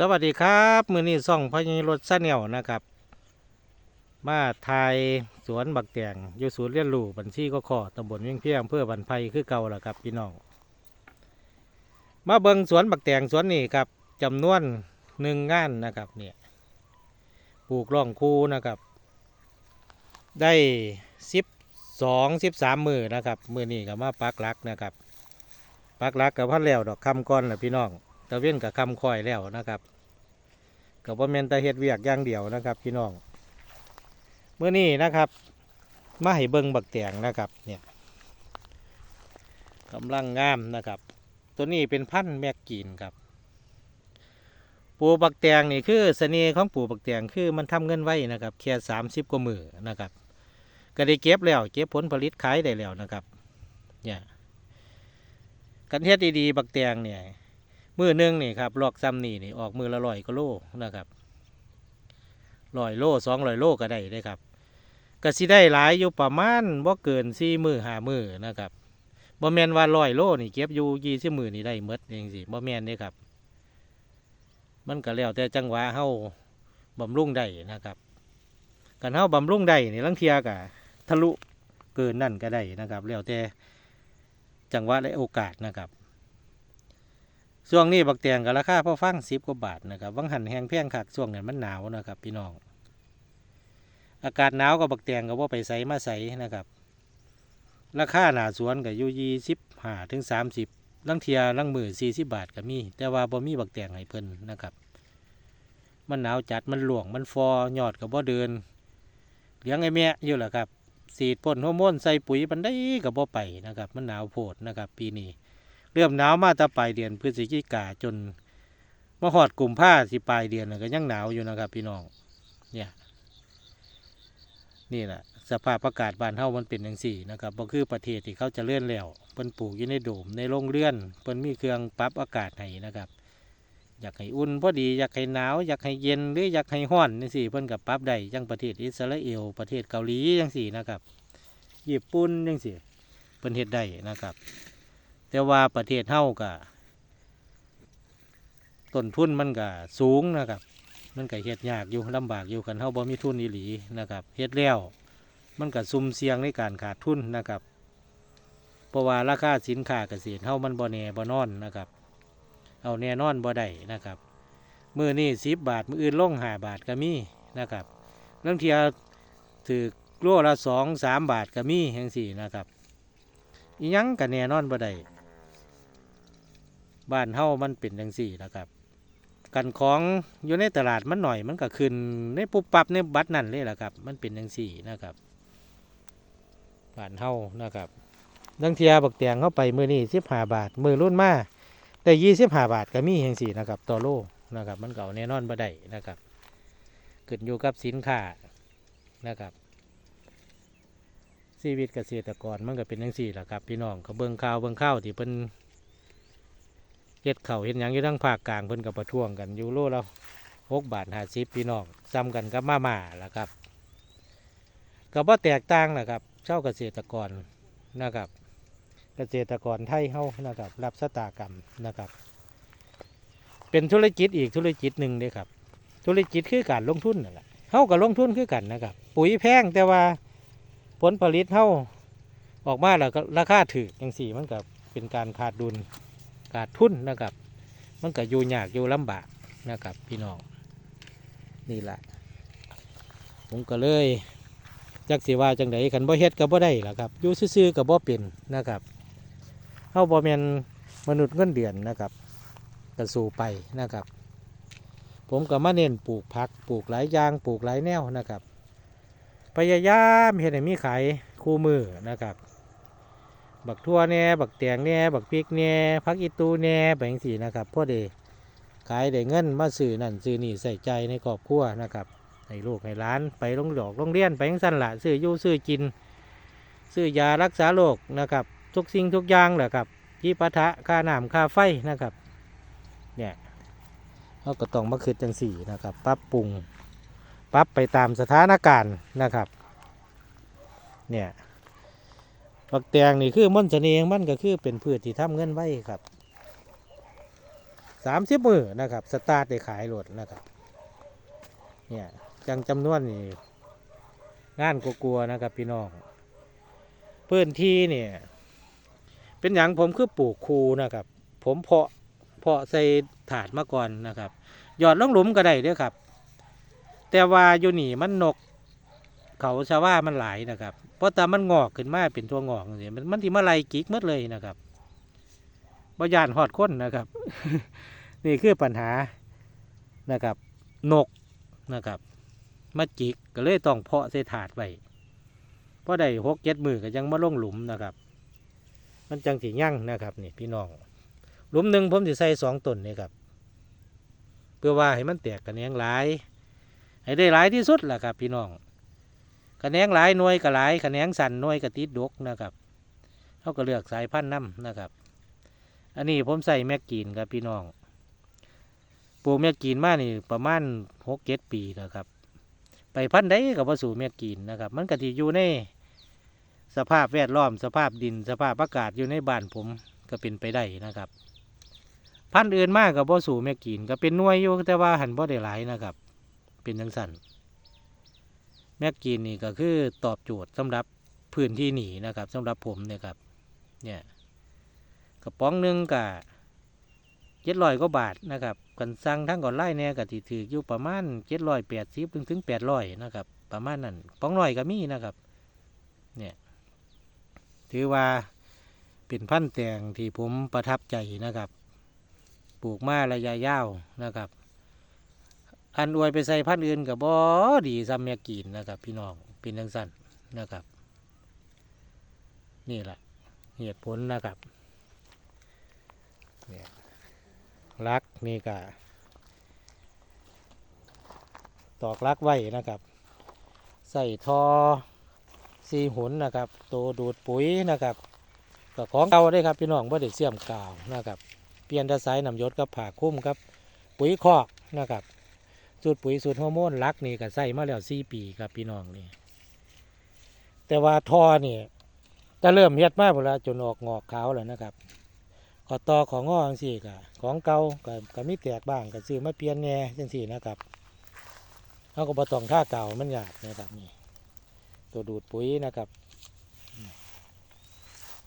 สวัสดีครับ มือนี้ซ่องพญรถซาเนียวนะครับ มาทายสวนบักแตงอยู่ศูนย์เรียนรู้บัญชีก็ขอตำบลเวียงเพียงเพื่อบันไพคือเก่าละครับพี่น้องมาเบิงสวนบักแตงสวนนี้ครับจำนวนหนึ่งงานนะครับเนี่ยปลูกร่องคูนะครับ ได้สิบสองสิบสามมือนะครับมือนี้ก็มาปักลักนะครับปักลักกับพันแล้วดอกคำก้อนแหละพี่น้อง ตะเว้นกับคำคอยแล้วนะครับกับว่าเมนตะเฮ็ดเวียกอย่างเดียวนะครับ พี่น้องเมื่อนี้นะครับมาให้เบิ้งบักแตงนะครับเนี่ยกำลังงามนะครับ ตัวนี้เป็นพันธุ์แมกกีนครับ ปูบักแตงนี่คือเสน่ห์ของปูบักแตงคือมันทำเงินไว้นะครับแค่สามสิบกว่ามือนะครับ ก็ได้เก็บแล้วเก็บผลผลิตขายได้แล้วนะครับเนี่ยกันเฮ็ดดีๆบักแตงเนี่ย มือหนึ่งนี่ครับลอกซ้ำนี่นี่ออกมือละร้อยก็โลนะครับร้อยโลสองร้อยโลก็ได้เลยครับก็สิได้หลายอยู่ประมาณบ่เกินสี่มือห้ามือนะครับบ่แมนว่าร้อยโลนี่เก็บอยู่ยี่สิบมือนี่ได้หมดเองสิบ่แมนเด้ครับ มันก็แล้วแต่จังหวะเฮาบำรุงได้นะครับกันเฮาบำรุงได้นี่ลังเทียกะทะลุเกินนั่นก็ได้นะครับแล้วแต่จังหวะและโอกาสนะครับ ช่วงนี้บักแตงกับราคาพอฟังสิบกว่าบาทนะครับวังหันแห้งแพงคักช่วงนั้นมันหนาวนะครับ พี่น้อง อากาศหนาวกับบักแตงก็ว่าไปใส่มาใส่นะครับ ราคาหนาสวนก็อยู่ยี่สิบห้าถึงสามสิบลังเทียลังมือสี่สิบบาทก็มีแต่ว่าบ่มีบักแตงให้เพิ่นนะครับ มันหนาวจัดมันหลวงมันฟอยอดกับบ่เดินเลี้ยงไอ้แม่อยู่แหละครับสีดพ่นฮอร์โมนใส่ปุ๋ยมันได้กับบ่ไปนะครับ มันหนาวโพดนะครับ ปีนี้ เริ่มหนาวมาแตะปลายเดือนพฤศจิกาจนมาหอดกลุ่มผ้าสิปลายเดือนน่ะก็ยังหนาวอยู่นะครับ พี่น้อง เนี่ยนี่แหละสภาพอากาศบ้านเฮามันเป็นอย่างสี่นะครับบ่คือประเทศที่เขาจะเลื่อนแล้วเพิ่นปลูกอยู่ในโดมในโรงเรือนเพิ่นมีเครื่องปรับอากาศให้นะครับ อยากให้อุ่นพอดีอยากให้หนาว อยากให้เย็นหรืออยากให้ร้อนนี่สิเพิ่นกับปรับได้จังประเทศอิสราเอลประเทศเกาหลีจังสี่นะครับญี่ปุ่นจังสี่เพิ่นเฮ็ดได้นะครับ แต่ว่าประเทศเฮาก็ต้นทุนมันก็สูงนะครับ มันก็เฮ็ดยากอยู่ลำบากอยู่กันเฮาบ่มีทุนอีหลีนะครับเฮ็ดแล้วมันก็ซุ่มเสี่ยงในการขาดทุนนะครับ เพราะว่าราคาสินค้าเกษตรเฮามันบ่แน่บ่นอนนะครับ เอาแน่นอนบ่ได้นะครับ มื้อนี้10บบาท มื้ออื่นลง5บาทก็มีนะครับลางเทียถือโลละ2 3บาทก็มีจังซี่นะครับอีหยังก็แน่นอนบ่ได้ บ้านเฮามันเป็นจังซี่นะครับ กันของอยู่ในตลาดมันหน่อยมันก็ขึ้นในปุ๊บปับในบัตรนั่นเลยล่ะครับ มันเป็นจังซี่นะครับบ้านเฮานะครับดังเทียบักแตงเข้าไปมือนี้สิบห้าบาท มือรุ่นมาได้ยี่สิบห้าบาทก็มีจังซี่นะครับต่อโลนะครับ มันเก่าแน่นอนบ่ได้นะครับขึ้นอยู่กับสินค้านะครับชีวิตเกษตรกรมันก็เป็นจังซี่แหละครับ พี่น้องเขาเบิ่งข่าวเบิ่งข้าวที่เพิ่น เฮ็ดเข้าเฮ็ดหยังอยู่ทั้งภาคกลางเพิ่นก็ประท้วงกันอยู่โลละหกบาทห้าสิบพี่น้องซ้ำกันกับมาม่าล่ะครับก็บ่แตกต่างนะครับเจ้าเกษตรกรนะครับ เกษตรกรไทยเฮานะครับ รับสตากรรมนะครับ เป็นธุรกิจอีกธุรกิจหนึ่งเด้ครับ ธุรกิจคือการลงทุนนั่นแหละเฮาก็ลงทุนคือกันนะครับ ปุ๋ยแพงแต่ว่าผลผลิตเท่าออกมาแล้วก็ราคาถือย่างสี่มันก็เป็นการขาดดุล ขาดทุนนะครับ มันก็อยู่ยากอยู่ลำบากนะครับ พี่น้องนี่แหละผมก็เลยจักสิว่าจังไดกันบ่เฮ็ดก็บ่ได้ล่ะครับอยู่ซื่อๆก็บ่เป็นนะครับเฮาบ่แม่นมนุษย์เงินเดือนนะครับก็สู่ไปนะครับ ผมก็มาเน้นปลูกผักปลูกหลายอย่างปลูกหลายแนวนะครับพยายามเห็นให้มีขายคู่มือนะครับ บักทั่วแน่บักแตงแน่บักพริกแน่พักอีตูแน่แบบนี้สินะครับพ่อเดขายได้เงินมาซื้อนั่นซื้อนี่ใส่ใจในครอบครัวนะครับให้ลูกให้หล้านไปโรงดอกโรงเรียนไปยังสั้นละซื้ออยู่ซื้อกิน ซื้อยารักษาโรคนะครับ ทุกสิ่งทุกอย่างแหละครับยี่ปะทะค่าน้ำค่าไฟนะครับเนี่ยเราก็ต้องมาคืดจังสี่นะครับปรับปรุงปรับไปตามสถานการณ์นะครับเนี่ย ปักแตงนี่คือมันเสน่ห์ของมันก็คือเป็นพืชที่ทำเงินไว้ครับสามสิบมือนะครับ สตาร์ทได้ขายรถนะครับ เนี่ยจังจำนวนนี่งานกลัวๆนะครับพี่น้องพื้นที่เนี่ยเป็นอย่างผมคือปลูกคูนะครับ ผมเพาะเพาะใส่ถาดมาก่อนนะครับ หยอดลงหลุมก็ได้เด้วยครับ แต่ว่าอยู่นี่มันนก เขาชาว่ามันหลายนะครับ เพราะแต่มันงอกขึ้นมาเป็นตัวงอกเนี่ยมันมันที่มาไล่กิกหมดเลยนะครับบยานหอดค้นนะครับ นี่คือปัญหานะครับ นกนะครับมาจิกก็เลยต้องเพาะใส่ถาดไว้เพราะได้หกเจ็ดมือก็ยังมาลงหลุมนะครับ มันจังสียั่งนะครับนี่พี่น้อง หลุมหนึ่งผมจะใส่สองตนนี่ครับ เพื่อว่าให้มันแตกกระแหนงหลาย ให้ได้หลายที่สุดแหละครับ พี่น้อง กระแนงหลายหน่วยก็หลายกระแนงสั่นหน่วยก็ติดดกนะครับเขาก็เลือกสายพันธุ์น้ำนะครับ อันนี้ผมใส่แมกกีนครับพี่น้องปลูกแมกกีนมานี่ประมาณหกเจ็ดปีแล้วครับ ไปพันธุ์ใดกับวัสู่แมกกีนนะครับ มันก็ที่อยู่ในสภาพแวดล้อมสภาพดินสภาพอากาศอยู่ในบ้านผมก็เป็นไปได้นะครับ พันธุ์อื่นมากกับบ่สู่แม่กีนก็เป็นหน่วยอยู่แต่ว่าหันบ่ได้หลายนะครับ เป็นจังสัน แม่กีนนี่ก็คือตอบโจทย์สำหรับพื้นที่หนีนะครับสำหรับผมเนี่ยครับเนี่ยกระป๋องหนึ่งกะเจ็ดร้อยกว่าบาทนะครับกันสั่งทั้งก่อนไล่เนี่ยก็ถืออยู่ประมาณเจ็ดร้อยแปดสิบถึงถึงแปดร้อยนะครับ ประมาณนั้นป๋องร้อยก็มีนะครับเนี่ยถือว่าเป็นพันธุ์แตงที่ผมประทับใจนะครับ ปลูกมาระยะยาวนะครับ อันอวยไปใส่พันอื่นกับบอดีซัมเมียกีนนะครับ พี่น้องเป็นทังสั้นนะครับ นี่แหละเหตุผลนะครับเนี่ยรักนี่กะตอกรักไว้นะครับ ใส่ทอสีหุนนะครับตัวดูดปุ๋ยนะครับก็ของเก่าได้ครับพี่น้องว่าได้เสื่อมกาวนะครับ เปลี่ยนตะไซน้ำยศกับผ่าคุ้มครับ ปุ๋ยคอกนะครับ สูตรปุ๋ยสูตรฮอร์โมนลักนี่ก็ใส่มาแล้วสี่ปีครับพี่น้องนี่ แต่ว่าทอนี่จะเริ่มเฮ็ดมาหมดแล้วจนออกงอกขาวแล้วนะครับขอต่อของงอจังสี่ก็ของเก่าก็ก็มีแตกบ้างก็ซื้อมาเปลี่ยนแหน่จังสี่นะครับเขาก็บ่ต้องท่าเก่ามันยากนะครับนี่ตัวดูดปุ๋ยนะครับ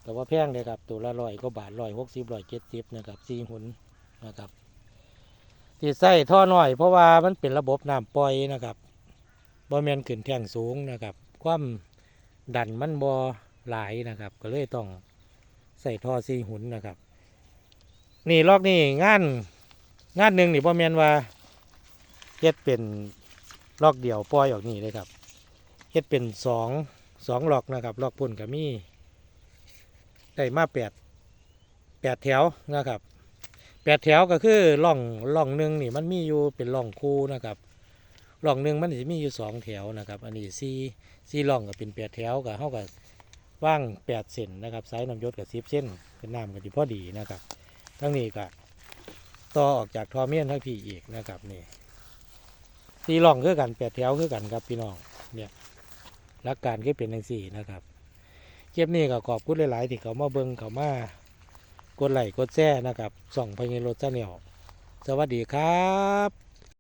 แต่ว่าแพงเลยครับตัวละร้อยก็บาทร้อยหกสิบร้อยเจ็ดสิบนะครับสี่หุ่นนะครับ ที่ใส่ท่อหน้อย เพราะว่ามันเป็นระบบน้ำปล่อยนะครับบ่แมนขึ้นแท่งสูงนะครับ ความดันมันบ่หลายนะครับ ก็เลยต้องใส่ท่อสี่หุนนะครับ นี่ลอกนี่งานงานหนึ่งนี่บ่แมนว่าเฮ็ดเป็นลอกเดี่ยวปล่อยออกนี่เลยครับเฮ็ดเป็นสองสองลอกนะครับลอกพุ่นกับมีได้มาแปดแปดแถวนะครับ แปดแถวก็คือล่องล่องหนึ่งนี่มันมีอยู่เป็นล่องคู่นะครับล่องหนึ่งมันจะมีอยู่สองแถวนะครับ อันนี้สี่สี่ล่องก็เป็นแปดแถวกับเท่ากับว่างแปดเซนนะครับไซสายน้ำยศกับสิบเส้นเป็นน้ำกันที่พอดีนะครับ ทั้งนี้ก็ต่อออกจากทอเมียนทั้งพี่อีกนะครับนี่สี่ล่องคือกันแปดแถวคือกันครับพี่น้องหลักการก็เป็นอย่างสี่นะครับเก็บนี้ก็ขอบคุณหลาย ๆ ที่เขามาเบิงเขามา กดไลค์กดแชร์นะครับส่องพญรถเจ้าเหนียวสวัสดีครับ